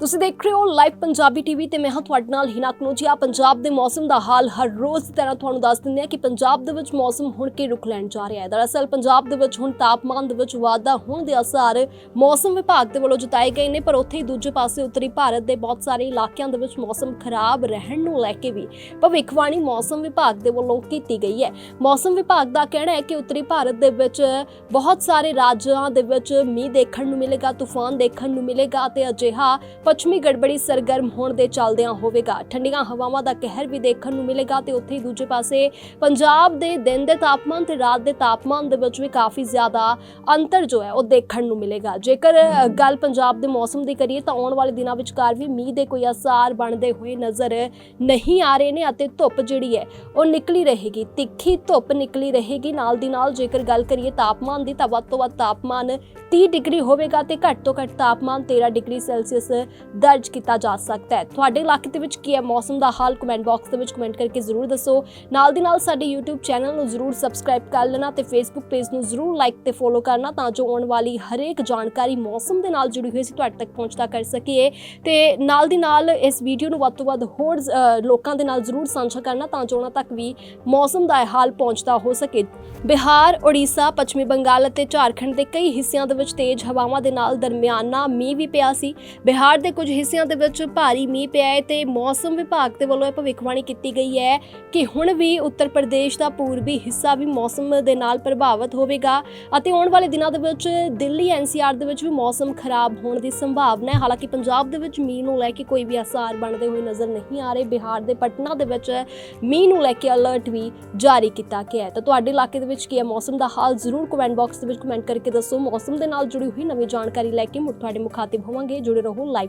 ਤੁਸੀਂ ਦੇਖ ਰਹੇ ਹੋ ਲਾਈਵ ਪੰਜਾਬੀ ਟੀਵੀ ਤੇ ਮੈਂ ਹਾਂ ਤੁਹਾਡੇ ਨਾਲ ਹਿਨਾ ਕਨੋਜੀਆ ਪੰਜਾਬ ਦੇ ਮੌਸਮ ਦਾ ਹਾਲ ਹਰ ਰੋਜ਼ ਦੀ ਤਰ੍ਹਾਂ ਤੁਹਾਨੂੰ ਦੱਸ ਦਿੰਦੇ ਹਾਂ ਕਿ ਪੰਜਾਬ ਦੇ ਵਿੱਚ ਮੌਸਮ ਹੁਣ ਕੀ ਰੁਕ ਲੈਣ ਜਾ ਰਿਹਾ ਹੈ। ਦਰਅਸਲ ਪੰਜਾਬ ਦੇ ਵਿੱਚ ਹੁਣ ਤਾਪਮਾਨ ਦੇ ਵਿੱਚ ਵਾਧਾ ਹੋਣ ਦੇ ਅਸਰ ਮੌਸਮ ਵਿਭਾਗ ਦੇ ਵੱਲੋਂ ਜਤਾਏ ਗਏ ਨੇ, ਪਰ ਉੱਥੇ ਹੀ ਦੂਜੇ ਪਾਸੇ ਉੱਤਰੀ ਭਾਰਤ ਦੇ ਬਹੁਤ ਸਾਰੇ ਇਲਾਕਿਆਂ ਦੇ ਵਿੱਚ ਮੌਸਮ ਖਰਾਬ ਰਹਿਣ ਨੂੰ ਲੈ ਕੇ ਵੀ ਭਵਿੱਖਬਾਣੀ ਮੌਸਮ ਵਿਭਾਗ ਦੇ ਵੱਲੋਂ ਕੀਤੀ ਗਈ ਹੈ। ਮੌਸਮ ਵਿਭਾਗ ਦਾ ਕਹਿਣਾ ਹੈ ਕਿ ਉੱਤਰੀ ਭਾਰਤ ਦੇ ਵਿੱਚ ਬਹੁਤ ਸਾਰੇ ਰਾਜਾਂ ਦੇ ਵਿੱਚ ਮੀਂਹ ਦੇਖਣ ਨੂੰ ਮਿਲੇਗਾ, ਤੂਫਾਨ ਦੇਖਣ ਨੂੰ ਮਿਲੇਗਾ ਤੇ ਅਜਿਹਾ ਪੱਛਮੀ ਗੜਬੜੀ ਸਰਗਰਮ ਹੋਣ ਦੇ ਚੱਲਦਿਆਂ ਹੋਵੇਗਾ। ਠੰਡੀਆਂ ਹਵਾਵਾਂ ਦਾ ਕਹਿਰ ਵੀ ਦੇਖਣ ਨੂੰ ਮਿਲੇਗਾ ਤੇ ਉੱਥੇ ਹੀ ਦੂਜੇ ਪਾਸੇ ਪੰਜਾਬ ਦੇ ਦਿਨ ਦੇ ਤਾਪਮਾਨ ਤੇ ਰਾਤ ਦੇ ਤਾਪਮਾਨ ਦੇ ਵਿੱਚ ਵੀ ਕਾਫੀ ਜ਼ਿਆਦਾ ਅੰਤਰ ਜੋ ਹੈ, ਉਹ ਦੇਖਣ ਨੂੰ ਮਿਲੇਗਾ। ਜੇਕਰ ਗੱਲ ਪੰਜਾਬ ਦੇ ਮੌਸਮ ਦੀ ਕਰੀਏ ਤਾਂ ਆਉਣ ਵਾਲੇ ਦਿਨਾਂ ਵਿਚਕਾਰ ਵੀ ਮੀਂਹ ਦੇ ਕੋਈ ਅਸਾਰ ਬਣਦੇ ਹੋਏ ਨਜ਼ਰ ਨਹੀਂ ਆ ਰਹੇ ਨੇ ਅਤੇ ਧੁੱਪ ਜਿਹੜੀ ਹੈ, ਉਹ ਨਿਕਲੀ ਰਹੇਗੀ। ਤਿੱਖੀ ਧੁੱਪ ਨਿਕਲੀ ਰਹੇਗੀ। ਨਾਲ ਦੀ ਨਾਲ ਜੇਕਰ ਗੱਲ ਕਰੀਏ ਤਾਪਮਾਨ ਦੀ ਤਾਂ ਵੱਧ ਤੋਂ ਵੱਧ ਤਾਪਮਾਨ 30 ਡਿਗਰੀ ਹੋਵੇਗਾ ਤੇ ਘੱਟ ਤੋਂ ਘੱਟ ਤਾਪਮਾਨ 13 ਡਿਗਰੀ ਸੈਲਸੀਅਸ ਦਰਜ ਕੀਤਾ ਜਾ ਸਕਦਾ ਹੈ। ਤੁਹਾਡੇ ਇਲਾਕੇ ਦੇ ਵਿੱਚ ਕੀ ਹੈ ਮੌਸਮ ਦਾ ਹਾਲ? ਕਮੈਂਟ ਬਾਕਸ ਦੇ ਵਿੱਚ ਕਮੈਂਟ ਕਰਕੇ ਜ਼ਰੂਰ ਦੱਸੋ। ਨਾਲ ਦੀ ਨਾਲ ਸਾਡੇ YouTube ਚੈਨਲ ਨੂੰ ਜ਼ਰੂਰ ਸਬਸਕ੍ਰਾਈਬ ਕਰ ਲੈਣਾ ਤੇ Facebook ਪੇਜ ਨੂੰ ਜ਼ਰੂਰ ਲਾਈਕ ਤੇ ਫੋਲੋ ਕਰਨਾ ਤਾਂ ਜੋ ਆਉਣ ਵਾਲੀ ਹਰੇਕ ਜਾਣਕਾਰੀ ਮੌਸਮ ਦੇ ਨਾਲ ਜੁੜੀ ਹੋਈ ਸੀ ਤੁਹਾਡੇ ਤੱਕ ਪਹੁੰਚਦਾ ਕਰ ਸਕੀਏ। ਤੇ ਨਾਲ ਦੀ ਨਾਲ ਇਸ ਵੀਡੀਓ ਨੂੰ ਵੱਧ ਤੋਂ ਵੱਧ ਹੋਰ ਲੋਕਾਂ ਦੇ ਨਾਲ ਜ਼ਰੂਰ ਸਾਂਝਾ ਕਰਨਾ ਤਾਂ ਜੋ ਉਹਨਾਂ ਤੱਕ ਵੀ ਮੌਸਮ ਦਾ ਹਾਲ ਪਹੁੰਚਦਾ ਹੋ ਸਕੇ। ਬਿਹਾਰ ਓਡੀਸ਼ਾ ਪੱਛਮੀ ਬੰਗਾਲ ਅਤੇ ਝਾਰਖੰਡ ਦੇ ਕਈ ਹਿੱਸਿਆਂ ਦੇ ਵਿੱਚ ਤੇਜ਼ ਹਵਾਵਾਂ ਦੇ ਨਾਲ ਦਰਮਿਆਨਾ ਮੀਂਹ ਵੀ ਪਿਆ ਸੀ। ਬਿਹਾਰ ਦੇ ਦੇ ਕੁਝ ਹਿੱਸਿਆਂ ਦੇ ਵਿੱਚ ਭਾਰੀ ਮੀਂਹ ਪਿਆ ਹੈ ਤੇ ਮੌਸਮ ਵਿਭਾਗ ਦੇ ਵੱਲੋਂ ਇਹ ਭਵਿੱਖਬਾਣੀ ਕੀਤੀ ਗਈ ਹੈ ਕਿ ਹੁਣ ਵੀ ਉੱਤਰ ਪ੍ਰਦੇਸ਼ ਦਾ ਪੂਰਬੀ ਹਿੱਸਾ ਵੀ ਮੌਸਮ ਦੇ ਨਾਲ ਪ੍ਰਭਾਵਿਤ ਹੋਵੇਗਾ ਅਤੇ ਆਉਣ ਵਾਲੇ ਦਿਨਾਂ ਦੇ ਵਿੱਚ ਦਿੱਲੀ ਐਨਸੀਆਰ ਦੇ ਵਿੱਚ ਵੀ ਮੌਸਮ ਖਰਾਬ ਹੋਣ ਦੀ ਸੰਭਾਵਨਾ ਹੈ। ਹਾਲਾਂਕਿ ਪੰਜਾਬ ਦੇ ਵਿੱਚ ਮੀਂਹ ਨੂੰ ਲੈ ਕੇ ਕੋਈ ਵੀ ਅਸਾਰ ਬਣਦੇ ਹੋਏ ਨਜ਼ਰ ਨਹੀਂ ਆ ਰਹੇ। ਬਿਹਾਰ ਦੇ ਪਟਨਾ ਦੇ ਵਿੱਚ ਮੀਂਹ ਨੂੰ ਲੈ ਕੇ ਅਲਰਟ ਵੀ ਜਾਰੀ ਕੀਤਾ ਗਿਆ ਹੈ। ਤਾਂ ਤੁਹਾਡੇ ਇਲਾਕੇ ਦੇ ਵਿੱਚ ਕੀ ਹੈ? ਮੌਸਮ ਦਾ ਹਾਲ ਜ਼ਰੂਰ ਕਮੈਂਟ ਬਾਕਸ ਦੇ ਵਿੱਚ ਕਮੈਂਟ ਕਰਕੇ ਦੱਸੋ। ਮੌਸਮ ਦੇ ਨਾਲ ਜੁੜੀ ਹੋਈ ਨਵੀਂ ਜਾਣਕਾਰੀ ਲੈ ਕੇ ਮੁੜ ਤੁਹਾਡੇ ਮੁਖਾਤਿਬ ਹੋਵਾਂਗੇ। ਜੁੜੇ ਰਹੋ ਲਾਈਵ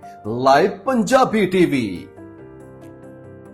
ਲਾਈਵ ਪੰਜਾਬੀ ਟੀਵੀ